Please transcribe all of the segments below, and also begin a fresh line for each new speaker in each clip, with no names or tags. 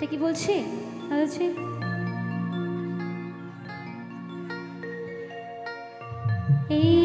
তা কি বলছে? বলছে আচ্ছা। এই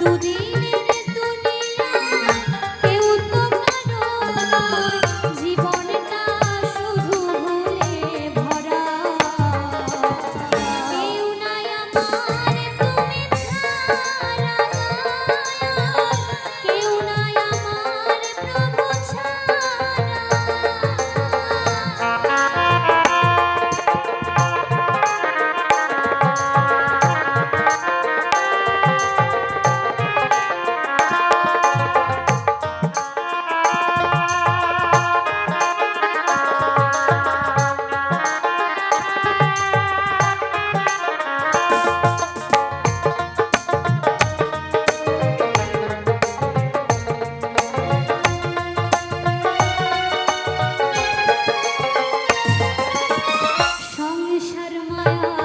tudo em ಮಾಯಾ